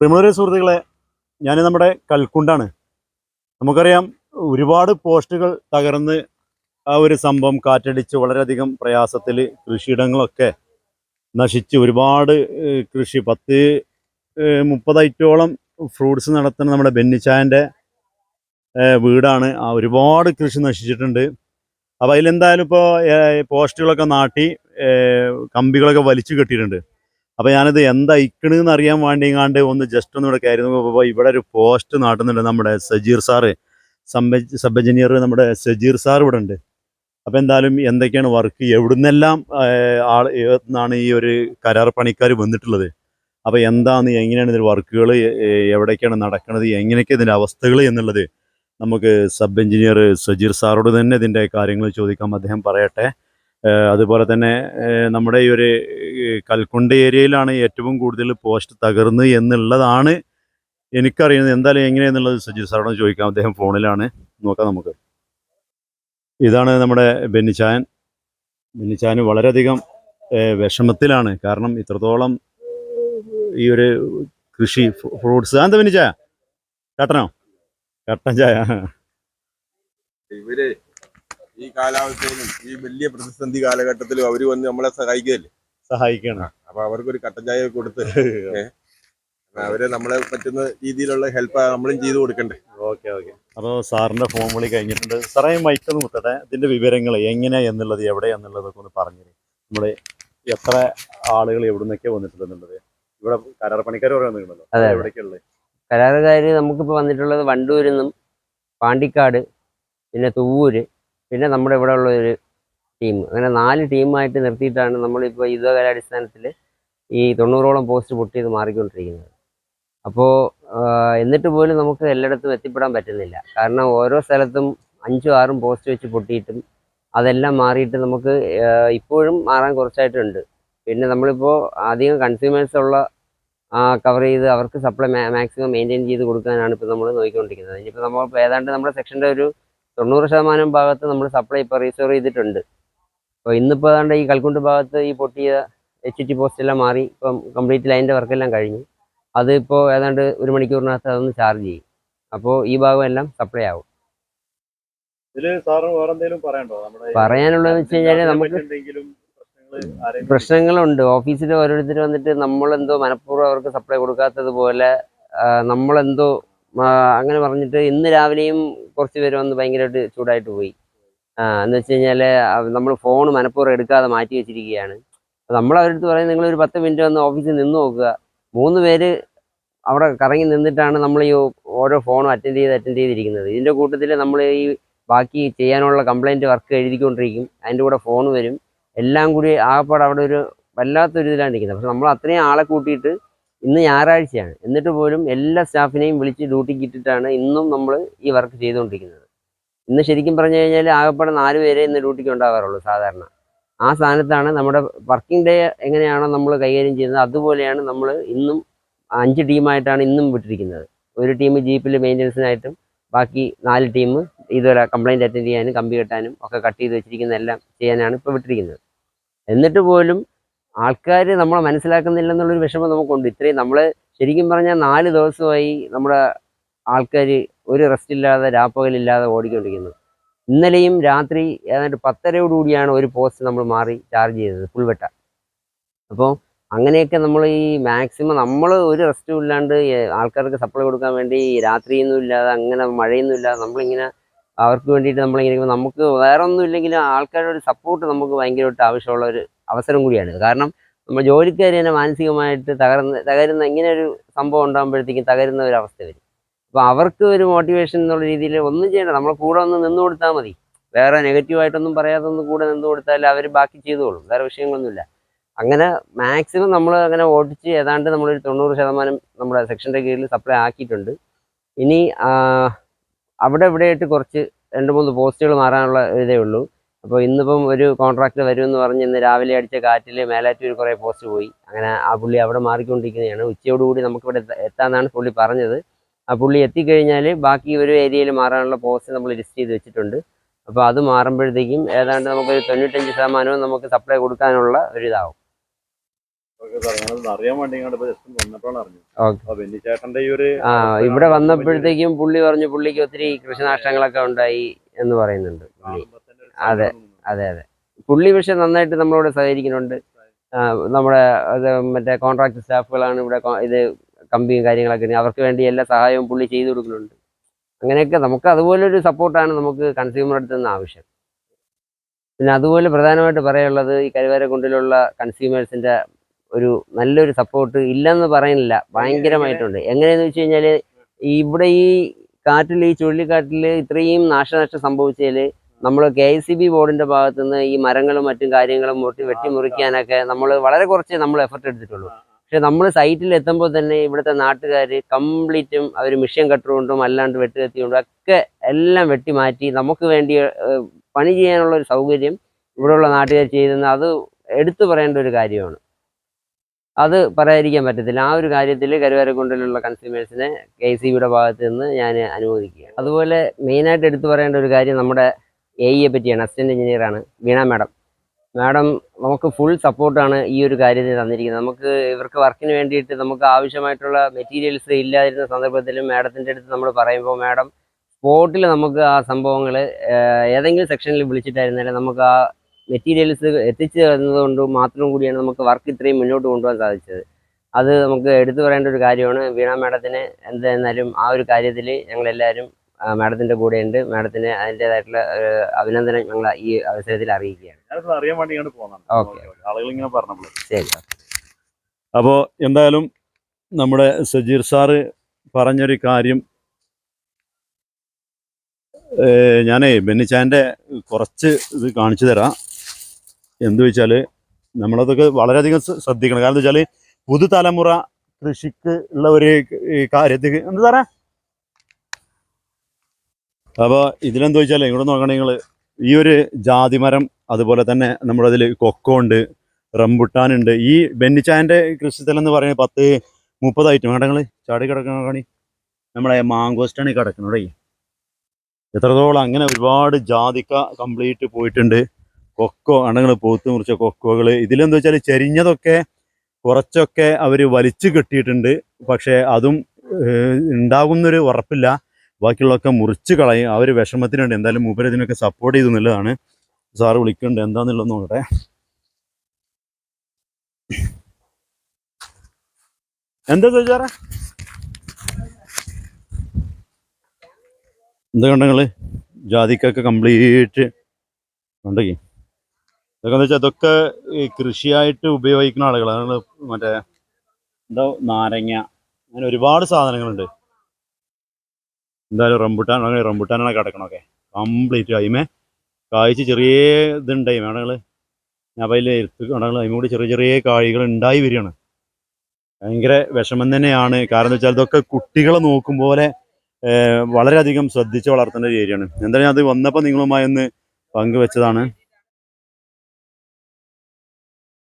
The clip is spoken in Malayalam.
പ്രിമറി സുഹൃത്തുക്കളെ ഞാൻ നമ്മുടെ കൽക്കുണ്ടാണ്. നമുക്കറിയാം ഒരുപാട് പോസ്റ്റുകൾ തകർന്ന് ആ ഒരു സംഭവം കാറ്റടിച്ച് വളരെയധികം പ്രയാസത്തിൽ കൃഷിയിടങ്ങളൊക്കെ നശിച്ച് ഒരുപാട് കൃഷി. പത്ത് ഏഹ്, മുപ്പത് ഐറ്റോളം ഫ്രൂട്ട്സ് നടത്തുന്ന നമ്മുടെ ബെന്നിച്ചായന്റെ വീടാണ്. ആ ഒരുപാട് കൃഷി നശിച്ചിട്ടുണ്ട്. അപ്പോൾ അതിലെന്തായാലും ഇപ്പോൾ പോസ്റ്റുകളൊക്കെ നാട്ടി കമ്പികളൊക്കെ വലിച്ചു കെട്ടിയിട്ടുണ്ട്. അപ്പോൾ ഞാനിത് എന്താ ഇക്കണെന്ന് അറിയാൻ വേണ്ടിങ്ങാണ്ട് ഒന്ന് ജസ്റ്റ് ഒന്ന് ഇവിടെ കയറി നോക്കുമ്പോൾ ഇവിടെ ഒരു പോസ്റ്റ് നാട്ടുന്നുണ്ട് നമ്മുടെ Sajeer sir sub sub engineer നമ്മുടെ സജീർ സാർ ഇവിടെ ഉണ്ട്. അപ്പോൾ എന്തായാലും എന്തൊക്കെയാണ് വർക്ക് എവിടുന്നെല്ലാം ആൾ എന്നാണ് ഈ ഒരു കരാർ പണിക്കാർ വന്നിട്ടുള്ളത്? അപ്പോൾ എന്താണ് എങ്ങനെയാണ് ഇതിന്റെ വർക്കുകൾ എവിടേക്കാണ് നടക്കുന്നത് എങ്ങനെയൊക്കെ ഇതിന്റെ അവസ്ഥകൾ എന്നുള്ളത് നമുക്ക് സബ് എഞ്ചിനീയർ സജീർ സാറോട് തന്നെ ഇതിന്റെ കാര്യങ്ങൾ ചോദിക്കാം. അദ്ദേഹം പറയട്ടെ. അതുപോലെ തന്നെ നമ്മുടെ ഈ ഒരു കൽക്കുണ്ട് ഏരിയയിലാണ് ഏറ്റവും കൂടുതൽ പോസ്റ്റ് തകർന്ന് എന്നുള്ളതാണ് എനിക്കറിയുന്നത്. എന്തായാലും എങ്ങനെയെന്നുള്ളത് സജി സാറോട് ചോദിക്കാം. അദ്ദേഹം ഫോണിലാണ്. നോക്കാം നമുക്ക്. ഇതാണ് നമ്മുടെ ബെന്നിച്ചായൻ. ബെന്നിച്ചായൻ വളരെയധികം വിഷമത്തിലാണ്. കാരണം ഇത്രത്തോളം ഈ ഒരു കൃഷി ഫ്രൂട്ട്സ്. എന്താ ബെന്നിച്ചായ? കട്ടനോ? കട്ടൻ ചായ. ഇവർ ഈ കാലാവസ്ഥയിലും ഈ വലിയ പ്രതിസന്ധി കാലഘട്ടത്തിലും അവർ വന്ന് നമ്മളെ സഹായിക്കുകയല്ലേ? സഹായിക്കണം. അപ്പൊ അവർക്കൊരു കട്ടൻ ചായ കൊടുത്ത് അവരെ നമ്മളെ പറ്റുന്ന രീതിയിലുള്ള ഹെൽപ്പ് നമ്മളും ചെയ്തു കൊടുക്കണ്ടേ? Okay okay. അപ്പോൾ സാറിന്റെ ഫോൺ വിളി കഴിഞ്ഞിട്ടുണ്ട്. സാറേ മൈക്ക് ഒന്ന് മുത്തട്ടെ ഇതിന്റെ വിവരങ്ങൾ എങ്ങനെ എന്നുള്ളത് എവിടെ എന്നുള്ളതൊക്കെ ഒന്ന് പറഞ്ഞു നമ്മുടെ എത്ര ആളുകൾ എവിടുന്നൊക്കെ വന്നിട്ടുണ്ടെന്നുള്ളത് വന്നിട്ടുണ്ട് എന്നുള്ളത്. ഇവിടെ കരാർ പണിക്കാർ പറയാൻ നിൽക്കണല്ലോ അതെ, അതെ. എവിടേക്കുള്ളത്? കരാറുകാർ നമുക്കിപ്പോൾ വന്നിട്ടുള്ളത് വണ്ടൂരിൽ നിന്നും പാണ്ടിക്കാട് പിന്നെ തുവൂര് പിന്നെ നമ്മുടെ ഇവിടെ ഉള്ള ഒരു ടീം. അങ്ങനെ നാല് ടീമായിട്ട് നിർത്തിയിട്ടാണ് നമ്മളിപ്പോൾ യുദ്ധകാലാടിസ്ഥാനത്തിൽ ഈ തൊണ്ണൂറോളം പോസ്റ്റ് പൊട്ടിയത് മാറിക്കൊണ്ടിരിക്കുന്നത്. അപ്പോൾ എന്നിട്ട് പോലും നമുക്ക് എല്ലായിടത്തും എത്തിപ്പെടാൻ പറ്റുന്നില്ല. കാരണം ഓരോ സ്ഥലത്തും അഞ്ചും ആറും പോസ്റ്റ് വെച്ച് പൊട്ടിയിട്ടും അതെല്ലാം മാറിയിട്ട് നമുക്ക് ഇപ്പോഴും മാറാൻ കുറച്ചായിട്ടുണ്ട്. പിന്നെ നമ്മളിപ്പോൾ അധികം കൺസ്യൂമേഴ്സ് ഉള്ള കവർ ചെയ്ത് അവർക്ക് സപ്ലൈ മാക്സിമം മെയിന്റെയിൻ ചെയ്ത് കൊടുക്കാനാണ് ഇപ്പോൾ നമ്മൾ നോക്കിക്കൊണ്ടിരിക്കുന്നത്. ഇനിയിപ്പോൾ നമ്മൾ ഏതാണ്ട് നമ്മുടെ സെക്ഷന്റെ ഒരു തൊണ്ണൂറ് ശതമാനം ഭാഗത്ത് നമ്മൾ സപ്ലൈ ഇപ്പോൾ റീസ്റ്റോർ ചെയ്തിട്ടുണ്ട്. അപ്പോൾ ഇന്നിപ്പോൾ ഏതാണ്ട് ഈ കൽക്കുണ്ട് ഭാഗത്ത് ഈ പൊട്ടിയ എച്ച് ടി പോസ്റ്റെല്ലാം മാറി ഇപ്പം കംപ്ലീറ്റ് ലൈന്റെ വർക്കെല്ലാം കഴിഞ്ഞു. അതിപ്പോൾ ഏതാണ്ട് ഒരു മണിക്കൂറിനകത്ത് അതൊന്ന് ചാർജ് ചെയ്യും. അപ്പോൾ ഈ ഭാഗം എല്ലാം സപ്ലൈ ആവും. പറയാനുള്ളതെന്ന് വെച്ച് കഴിഞ്ഞാൽ നമുക്ക് പ്രശ്നങ്ങളുണ്ട്. ഓഫീസിൽ ഓരോരുത്തർ വന്നിട്ട് നമ്മളെന്തോ മനഃപൂർവം അവർക്ക് സപ്ലൈ കൊടുക്കാത്തതുപോലെ നമ്മളെന്തോ അങ്ങനെ പറഞ്ഞിട്ട് ഇന്ന് രാവിലെയും കുറച്ച് പേര് വന്ന് ഭയങ്കരമായിട്ട് ചൂടായിട്ട് പോയി. എന്ന് വെച്ച് കഴിഞ്ഞാൽ നമ്മൾ ഫോൺ മനഃപൂർവം എടുക്കാതെ മാറ്റി വെച്ചിരിക്കുകയാണ്. നമ്മൾ അവരടുത്ത് പറയും നിങ്ങൾ ഒരു പത്ത് മിനിറ്റ് വന്ന് ഓഫീസിൽ നിന്ന് നോക്കുക. മൂന്ന് പേര് അവിടെ കറങ്ങി നിന്നിട്ടാണ് നമ്മൾ ഈ ഓരോ ഫോണും അറ്റൻഡ് ചെയ്ത് അറ്റൻഡ് ചെയ്തിരിക്കുന്നത്. ഇതിന്റെ കൂട്ടത്തിൽ നമ്മൾ ഈ ബാക്കി ചെയ്യാനുള്ള കംപ്ലൈന്റ് വർക്ക് എഴുതിക്കൊണ്ടിരിക്കും. അതിന്റെ കൂടെ ഫോൺ വരും. എല്ലാം കൂടി ആകപ്പാട് അവിടെ ഒരു വല്ലാത്തൊരു ഇതിലാണ് ഇരിക്കുന്നത് പക്ഷെ നമ്മൾ അത്രയും ആളെ കൂട്ടിയിട്ട് ഇന്ന് ഞായറാഴ്ചയാണ്. എന്നിട്ട് പോലും എല്ലാ സ്റ്റാഫിനെയും വിളിച്ച് ഡ്യൂട്ടിക്ക് ഇട്ടിട്ടാണ് ഇന്നും നമ്മൾ ഈ വർക്ക് ചെയ്തുകൊണ്ടിരിക്കുന്നത്. ഇന്ന് ശരിക്കും പറഞ്ഞു കഴിഞ്ഞാൽ ആകെപ്പാടെ നാല് പേരെ ഇന്ന് ഡ്യൂട്ടിക്ക് ഉണ്ടാകാറുള്ളൂ സാധാരണ. ആ സ്ഥാനത്താണ് നമ്മുടെ വർക്കിംഗ് ഡേ എങ്ങനെയാണോ നമ്മൾ കൈകാര്യം ചെയ്യുന്നത് അതുപോലെയാണ് നമ്മൾ ഇന്നും അഞ്ച് ടീമായിട്ടാണ് ഇന്നും വിട്ടിരിക്കുന്നത്. ഒരു ടീം ജീപ്പിൽ മെയിന്റനൻസിനായിട്ടും ബാക്കി നാല് ടീം ഇതുപോലെ കംപ്ലൈന്റ് അറ്റൻഡ് ചെയ്യാനും കമ്പി കെട്ടാനും ഒക്കെ കട്ട് ചെയ്ത് വെച്ചിരിക്കുന്ന എല്ലാം ചെയ്യാനാണ് ഇപ്പോൾ വിട്ടിരിക്കുന്നത്. എന്നിട്ട് പോലും ആൾക്കാർ നമ്മളെ മനസ്സിലാക്കുന്നില്ലെന്നുള്ളൊരു വിഷമം നമുക്കുണ്ട്. ഇത്രയും നമ്മൾ ശരിക്കും പറഞ്ഞാൽ നാല് ദിവസമായി നമ്മുടെ ആൾക്കാർ ഒരു റെസ്റ്റ് ഇല്ലാതെ രാപ്പകലില്ലാതെ ഓടിക്കൊണ്ടിരിക്കുന്നു. ഇന്നലെയും രാത്രി ഏതാണ്ട് പത്തരയോടുകൂടിയാണ് ഒരു പോസ്റ്റ് നമ്മൾ മാറി ചാർജ് ചെയ്തത് ഫുൾ വെട്ട അപ്പോൾ അങ്ങനെയൊക്കെ നമ്മൾ ഈ മാക്സിമം നമ്മൾ ഒരു റെസ്റ്റും ഇല്ലാണ്ട് ആൾക്കാർക്ക് സപ്ലൈ കൊടുക്കാൻ വേണ്ടി രാത്രിയൊന്നും ഇല്ലാതെ അങ്ങനെ മഴയൊന്നും ഇല്ലാതെ നമ്മളിങ്ങനെ അവർക്ക് വേണ്ടിയിട്ട് നമ്മളിങ്ങനെ നമുക്ക് വേറെ ഒന്നും ഇല്ലെങ്കിലും ആൾക്കാരുടെ ഒരു സപ്പോർട്ട് നമുക്ക് ഭയങ്കരമായിട്ട് ആവശ്യമുള്ള ഒരു അവസരം കൂടിയാണ്. കാരണം നമ്മൾ ജോലിക്കാർ തന്നെ മാനസികമായിട്ട് തകർന്ന് തകരുന്ന ഇങ്ങനെ ഒരു സംഭവം ഉണ്ടാകുമ്പോഴത്തേക്കും തകരുന്ന ഒരു അവസ്ഥ വരും. അപ്പോൾ അവർക്ക് ഒരു മോട്ടിവേഷൻ എന്നുള്ള രീതിയിൽ ഒന്നും ചെയ്യണ്ട. നമ്മൾ കൂടെ ഒന്ന് നിന്ന് കൊടുത്താൽ മതി. വേറെ നെഗറ്റീവായിട്ടൊന്നും പറയാതെ ഒന്ന് കൂടെ നിന്ന് കൊടുത്താൽ അവർ ബാക്കി ചെയ്തോളും. വേറെ വിഷയങ്ങളൊന്നുമില്ല. അങ്ങനെ മാക്സിമം നമ്മൾ അങ്ങനെ ഓടിച്ച് ഏതാണ്ട് നമ്മളൊരു തൊണ്ണൂറ് ശതമാനം നമ്മുടെ സെക്ഷന്റെ കീഴിൽ സപ്ലൈ ആക്കിയിട്ടുണ്ട്. ഇനി അവിടെ ഇവിടെയായിട്ട് കുറച്ച് രണ്ട് മൂന്ന് പോസ്റ്റുകൾ മാറാനുള്ള ഇതേ ഉള്ളൂ. അപ്പോൾ ഇന്നിപ്പം ഒരു കോൺട്രാക്ട് വരുമെന്ന് പറഞ്ഞ് ഇന്ന് രാവിലെ അടിച്ച കാറ്റിൽ മേലാറ്റൂർ കുറേ പോസ്റ്റ് പോയി. അങ്ങനെ ആ പുള്ളി അവിടെ മാറിക്കൊണ്ടിരിക്കുന്നതാണ് ഉച്ചയോടുകൂടി നമുക്കിവിടെ എത്ത- എത്താമെന്നാണ് പുള്ളി പറഞ്ഞത്. ആ പുള്ളി എത്തിക്കഴിഞ്ഞാൽ ബാക്കി ഒരു ഏരിയയിൽ മാറാനുള്ള പോസ്റ്റ് നമ്മൾ ലിസ്റ്റ് ചെയ്ത് വെച്ചിട്ടുണ്ട്. അപ്പോൾ അത് മാറുമ്പോഴത്തേക്കും ഏതാണ്ട് നമുക്കൊരു തൊണ്ണൂറ്റഞ്ച് ശതമാനവും നമുക്ക് സപ്ലൈ കൊടുക്കാനുള്ള ഒരു ഇതാവും ആ ഇവിടെ വന്നപ്പോഴത്തേക്കും പുള്ളി പറഞ്ഞു പുള്ളിക്ക് ഒത്തിരി കൃഷിനാശങ്ങളൊക്കെ ഉണ്ടായി എന്ന് പറയുന്നുണ്ട് അതെ. അതെ അതെ. പുള്ളി പക്ഷെ നന്നായിട്ട് നമ്മളോട് സഹകരിക്കുന്നുണ്ട്. നമ്മുടെ മറ്റേ കോൺട്രാക്ട് സ്റ്റാഫുകളാണ് ഇവിടെ ഇത് കമ്പിയും കാര്യങ്ങളൊക്കെ അവർക്ക് വേണ്ടി എല്ലാ സഹായവും പുള്ളി ചെയ്തു കൊടുക്കുന്നുണ്ട്. അങ്ങനെയൊക്കെ നമുക്ക് അതുപോലെ ഒരു സപ്പോർട്ടാണ് നമുക്ക് കൺസ്യൂമർ അടുത്ത് നിന്ന് ആവശ്യം. പിന്നെ അതുപോലെ പ്രധാനമായിട്ട് പറയാനുള്ളത് ഈ കരുവാരക്കുണ്ടിലുള്ള കൺസ്യൂമേഴ്സിന്റെ ഒരു നല്ലൊരു സപ്പോർട്ട് ഇല്ലെന്ന് പറയുന്നില്ല. ഭയങ്കരമായിട്ടുണ്ട്. എങ്ങനെയെന്ന് വെച്ച് കഴിഞ്ഞാൽ ഇവിടെ ഈ കാറ്റിൽ ഈ ചുഴലിക്കാറ്റിൽ ഇത്രയും നാശനഷ്ടം സംഭവിച്ചതിൽ നമ്മൾ കെ എസ് സി ബി ബോർഡിന്റെ ഭാഗത്തു നിന്ന് ഈ മരങ്ങളും മറ്റും കാര്യങ്ങളും മുട്ടി വെട്ടിമുറിക്കാനൊക്കെ നമ്മൾ വളരെ കുറച്ച് നമ്മൾ എഫർട്ട് എടുത്തിട്ടുള്ളൂ. പക്ഷെ നമ്മൾ സൈറ്റിൽ എത്തുമ്പോൾ തന്നെ ഇവിടുത്തെ നാട്ടുകാർ കംപ്ലീറ്റും അവർ മിഷൻ കട്ടുകൊണ്ടും അല്ലാണ്ട് വെട്ടുകത്തിക്കൊണ്ടും ഒക്കെ എല്ലാം വെട്ടി മാറ്റി നമുക്ക് വേണ്ടി പണി ചെയ്യാനുള്ള ഒരു സൗകര്യം ഇവിടെയുള്ള നാട്ടുകാർ ചെയ്തെന്ന് അത് എടുത്തു പറയേണ്ട ഒരു കാര്യമാണ്. അത് പറയാതിരിക്കാൻ പറ്റത്തില്ല. ആ ഒരു കാര്യത്തിൽ കരുവാരക്കുണ്ടിലുള്ള കൺസ്യൂമേഴ്സിനെ കെ സി ബിയുടെ ഭാഗത്ത് നിന്ന് ഞാൻ അനുമോദിക്കുക അതുപോലെ മെയിനായിട്ട് എടുത്തു പറയേണ്ട ഒരു കാര്യം നമ്മുടെ എ ഇയെ പറ്റിയാണ് അസിസ്റ്റന്റ് എഞ്ചിനീയറാണ് വീണ മാഡം. മാഡം നമുക്ക് ഫുൾ സപ്പോർട്ടാണ് ഈ ഒരു കാര്യത്തിൽ തന്നിരിക്കുന്നത്. നമുക്ക് ഇവർക്ക് വർക്കിന് വേണ്ടിയിട്ട് നമുക്ക് ആവശ്യമായിട്ടുള്ള മെറ്റീരിയൽസ് ഇല്ലാതിരുന്ന സന്ദർഭത്തിലും മാഡത്തിന്റെ അടുത്ത് നമ്മൾ പറയുമ്പോൾ മാഡം സ്പോട്ടിൽ നമുക്ക് ആ സംഭവങ്ങൾ ഏതെങ്കിലും സെക്ഷനിൽ വിളിച്ചിട്ടായിരുന്നാലും നമുക്ക് ആ മെറ്റീരിയൽസ് എത്തിച്ചു തന്നതുകൊണ്ട് മാത്രം കൂടിയാണ് നമുക്ക് വർക്ക് ഇത്രയും മുന്നോട്ട് കൊണ്ടുപോകാൻ സാധിച്ചത്. അത് നമുക്ക് എടുത്തു പറയേണ്ട ഒരു കാര്യമാണ്. വീണ മാഡത്തിന് എന്തായിരുന്നാലും ആ ഒരു കാര്യത്തിൽ ഞങ്ങളെല്ലാവരും മാഡത്തിന്റെ ഉണ്ട് മാഡത്തിന് അതിന്റേതായിട്ടുള്ള അഭിനന്ദനം ഞങ്ങൾ ഈ അവസരത്തിൽ അറിയിക്കുകയാണ്. അപ്പോ അറിയാൻ ഓക്കെ. ആളുകൾ ഇങ്ങനെ പറഞ്ഞു ശരി അപ്പോൾ എന്തായാലും നമ്മുടെ സജീർ സാറ് പറഞ്ഞൊരു കാര്യം ഏഹ് ഞാനേ ബെന്നിച്ചാന്റെ കുറച്ച് ഇത് കാണിച്ചു തരാം. എന്തു വെച്ചാൽ നമ്മളതൊക്കെ വളരെയധികം ശ്ര- ശ്രദ്ധിക്കണം. കാരണം എന്താ വെച്ചാൽ പുതുതലമുറ കൃഷിക്ക് ഉള്ള ഒരു കാര്യത്തിൽ എന്താ സാറേ അപ്പോൾ ഇതിലെന്താ വെച്ചാൽ ഇവിടെ നോക്കണേ നിങ്ങൾ ഈ ഒരു ജാതിമരം അതുപോലെ തന്നെ നമ്മുടെ അതിൽ കൊക്കോ ഉണ്ട് റംബുട്ടാനുണ്ട് ഈ ബെന്നിച്ചായന്റെ കൃഷിസ്ഥലം എന്ന് പറയുന്നത് പത്ത് മുപ്പത് ഐറ്റം. കടങ്ങൾ ചാടി കിടക്കണ കാണി. നമ്മളെ മാങ്കോസ്റ്റാണ് ഈ കിടക്കുന്നത് എത്രത്തോളം അങ്ങനെ ഒരുപാട് ജാതിക്ക കംപ്ലീറ്റ് പോയിട്ടുണ്ട്. കൊക്കോ അണങ്ങൾ പൂത്ത് മുറിച്ച കൊക്കോകൾ ഇതിലെന്താ വെച്ചാൽ ചെരിഞ്ഞതൊക്കെ കുറച്ചൊക്കെ അവർ വലിച്ചു കെട്ടിയിട്ടുണ്ട്. പക്ഷേ അതും ഉണ്ടാകുന്നൊരു ഉറപ്പില്ല. ബാക്കിയുള്ളതൊക്കെ മുറിച്ച് കളയും. അവർ വിഷമത്തിനുണ്ട്. എന്തായാലും മൂപ്പര് ഇതിനൊക്കെ സപ്പോർട്ട് ചെയ്തു എന്നുള്ളതാണ്. സാറ് വിളിക്കുന്നുണ്ട് എന്താന്നുള്ളത് നോക്കട്ടെ. എന്താ ചോദിച്ചാറ? എന്താ കണ്ടങ്ങൾ ജാതിക്കൊക്കെ കംപ്ലീറ്റ് ഉണ്ടെങ്കിൽ ഇതൊക്കെ വെച്ചാൽ അതൊക്കെ കൃഷിയായിട്ട് ഉപയോഗിക്കുന്ന ആളുകളാണ്. മറ്റേ എന്താ നാരങ്ങ. അങ്ങനെ ഒരുപാട് സാധനങ്ങളുണ്ട്. എന്തായാലും റംബുട്ടാൻ അങ്ങനെ റംബുട്ടാനാണ് കിടക്കണമൊക്കെ കംപ്ലീറ്റ് അതിമേ കായ്ച്ച് ചെറിയ ഇതുണ്ടായി. വേണങ്ങൾ ഞാൻ അതിൽ എടുത്ത് വേണങ്ങൾ അതിമ കൂടി ചെറിയ ചെറിയ കായ്കൾ ഉണ്ടായി വരികയാണ്. ഭയങ്കര വിഷമം തന്നെയാണ്. കാരണം എന്താ വെച്ചാൽ ഇതൊക്കെ കുട്ടികളെ നോക്കും പോലെ വളരെയധികം ശ്രദ്ധിച്ച് വളർത്തേണ്ട ഒരു ഏരിയയാണ്. എന്തായാലും അത് വന്നപ്പോൾ നിങ്ങളുമായി ഒന്ന് പങ്കുവെച്ചതാണ്.